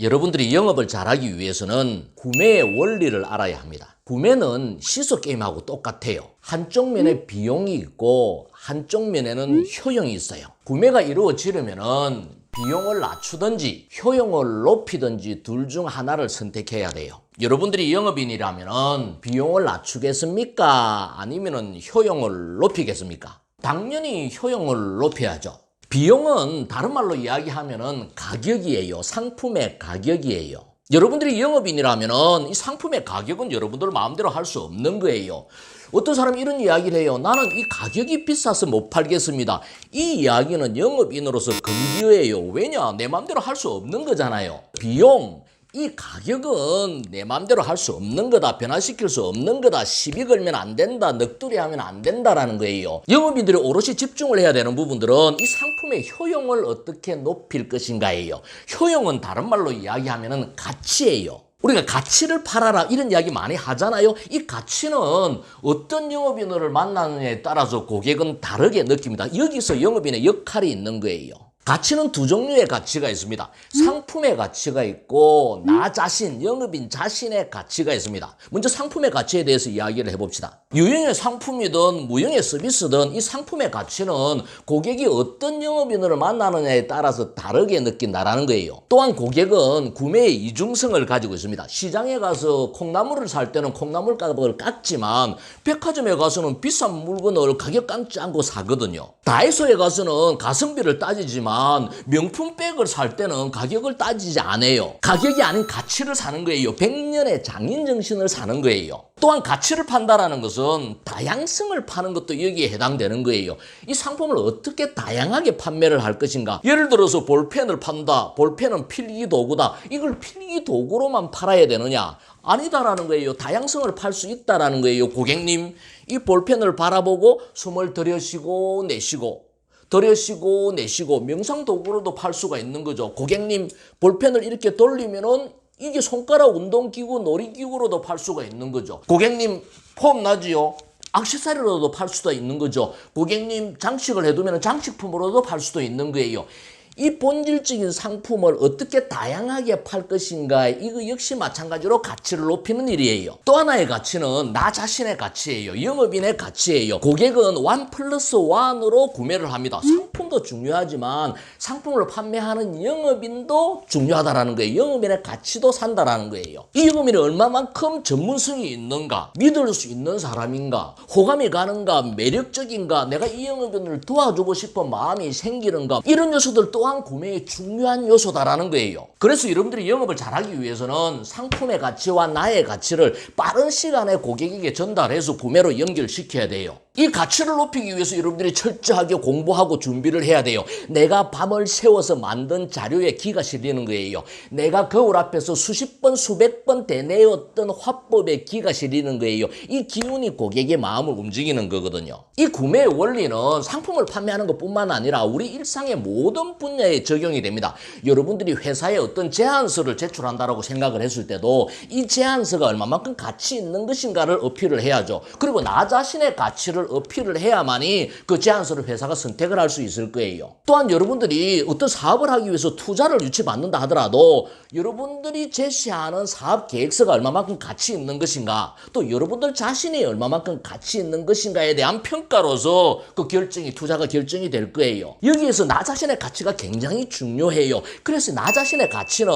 여러분들이 영업을 잘하기 위해서는 구매의 원리를 알아야 합니다. 구매는 시소 게임하고 똑같아요. 한쪽 면에 비용이 있고 한쪽 면에는 효용이 있어요. 구매가 이루어지려면은 비용을 낮추든지 효용을 높이든지 둘 중 하나를 선택해야 돼요. 여러분들이 영업인이라면은 비용을 낮추겠습니까? 아니면은 효용을 높이겠습니까? 당연히 효용을 높여야죠. 비용은 다른 말로 이야기하면은 가격이에요. 상품의 가격이에요. 여러분들이 영업인이라면은 이 상품의 가격은 여러분들 마음대로 할 수 없는 거예요. 어떤 사람이 이런 이야기를 해요. 나는 이 가격이 비싸서 못 팔겠습니다. 이 이야기는 영업인으로서 금기어예요. 왜냐? 내 마음대로 할 수 없는 거잖아요. 비용, 이 가격은 내 마음대로 할 수 없는 거다. 변화시킬 수 없는 거다. 시비 걸면 안 된다. 넋두리 하면 안 된다라는 거예요. 영업인들이 오롯이 집중을 해야 되는 부분들은 이 상품의 효용을 어떻게 높일 것인가예요. 효용은 다른 말로 이야기하면 가치예요. 우리가 가치를 팔아라 이런 이야기 많이 하잖아요. 이 가치는 어떤 영업인을 만나느냐에 따라서 고객은 다르게 느낍니다. 여기서 영업인의 역할이 있는 거예요. 가치는 두 종류의 가치가 있습니다. 상품의 가치가 있고 나 자신, 영업인 자신의 가치가 있습니다. 먼저 상품의 가치에 대해서 이야기를 해봅시다. 유형의 상품이든 무형의 서비스든 이 상품의 가치는 고객이 어떤 영업인을 만나느냐에 따라서 다르게 느낀다라는 거예요. 또한 고객은 구매의 이중성을 가지고 있습니다. 시장에 가서 콩나물을 살 때는 콩나물 값을 깎지만 백화점에 가서는 비싼 물건을 가격 깎지 않고 사거든요. 다이소에 가서는 가성비를 따지지만 명품 백을 살 때는 가격을 따지지 않아요. 가격이 아닌 가치를 사는 거예요. 100년의 장인 정신을 사는 거예요. 또한 가치를 판다라는 것은 다양성을 파는 것도 여기에 해당되는 거예요. 이 상품을 어떻게 다양하게 판매를 할 것인가? 예를 들어서 볼펜을 판다. 볼펜은 필기 도구다. 이걸 필기 도구로만 팔아야 되느냐? 아니다라는 거예요. 다양성을 팔 수 있다라는 거예요. 고객님, 이 볼펜을 바라보고 숨을 들여쉬고 내쉬고 들여쉬고 내쉬고 명상 도구로도 팔 수가 있는 거죠. 고객님 볼펜을 이렇게 돌리면은 이게 손가락 운동기구 놀이기구로도 팔 수가 있는 거죠. 고객님 폼 나지요? 액세서리로도 팔 수도 있는 거죠. 고객님 장식을 해두면 장식품으로도 팔 수도 있는 거예요. 이 본질적인 상품을 어떻게 다양하게 팔 것인가 이거 역시 마찬가지로 가치를 높이는 일이에요. 또 하나의 가치는 나 자신의 가치예요. 영업인의 가치예요. 고객은 원 플러스 원으로 구매를 합니다. 상품도 중요하지만 상품을 판매하는 영업인도 중요하다라는 거예요. 영업인의 가치도 산다라는 거예요. 이 영업인이 얼마만큼 전문성이 있는가, 믿을 수 있는 사람인가, 호감이 가는가, 매력적인가, 내가 이 영업인을 도와주고 싶은 마음이 생기는가 이런 요소들 또한 구매의 중요한 요소다라는 거예요. 그래서 여러분들이 영업을 잘하기 위해서는 상품의 가치와 나의 가치를 빠른 시간에 고객에게 전달해서 구매로 연결시켜야 돼요. 이 가치를 높이기 위해서 여러분들이 철저하게 공부하고 준비를 해야 돼요. 내가 밤을 새워서 만든 자료에 기가 실리는 거예요. 내가 거울 앞에서 수십 번, 수백 번 대내었던 화법에 기가 실리는 거예요. 이 기운이 고객의 마음을 움직이는 거거든요. 이 구매의 원리는 상품을 판매하는 것 뿐만 아니라 우리 일상의 모든 분야에 적용이 됩니다. 여러분들이 회사에 어떤 제안서를 제출한다라고 생각을 했을 때도 이 제안서가 얼마만큼 가치 있는 것인가를 어필을 해야죠. 그리고 나 자신의 가치를 어필을 해야만이 그 제안서를 회사가 선택을 할 수 있을 거예요. 또한 여러분들이 어떤 사업을 하기 위해서 투자를 유치받는다 하더라도 여러분들이 제시하는 사업 계획서가 얼마만큼 가치 있는 것인가 또 여러분들 자신이 얼마만큼 가치 있는 것인가에 대한 평가로서 그 결정이 투자가 결정이 될 거예요. 여기에서 나 자신의 가치가 굉장히 중요해요. 그래서 나 자신의 가치는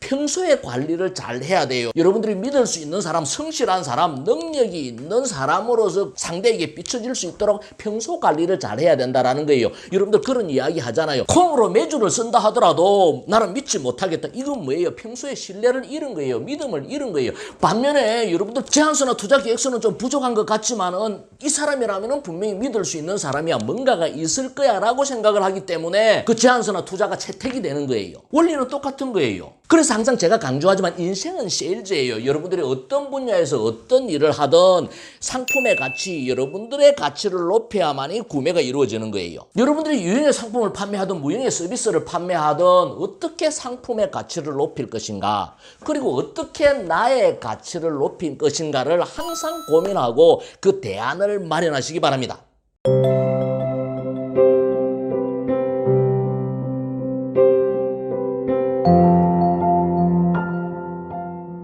평소에 관리를 잘 해야 돼요. 여러분들이 믿을 수 있는 사람, 성실한 사람, 능력이 있는 사람으로서 상대에게 비춰질 수 있도록 평소 관리를 잘 해야 된다라는 거예요. 여러분들 그런 이야기 하잖아요. 콩으로 매주를 쓴다 하더라도 나는 믿지 못하겠다. 이건 뭐예요? 평소에 신뢰를 잃은 거예요. 믿음을 잃은 거예요. 반면에 여러분들 제안서나 투자 계획서는 좀 부족한 것 같지만은 이 사람이라면은 분명히 믿을 수 있는 사람이야. 뭔가가 있을 거야라고 생각을 하기 때문에 그 제안서나 투자가 채택이 되는 거예요. 원리는 똑같은 거예요. 그래서 항상 제가 강조하지만 인생은 세일즈예요. 여러분들이 어떤 분야에서 어떤 일을 하든 상품의 가치, 여러분들의 가치를 높여야만이 구매가 이루어지는 거예요. 여러분들이 유형의 상품을 판매하든 무형의 서비스를 판매하든 어떻게 상품의 가치를 높일 것인가, 그리고 어떻게 나의 가치를 높일 것인가를 항상 고민하고 그 대안을 마련하시기 바랍니다.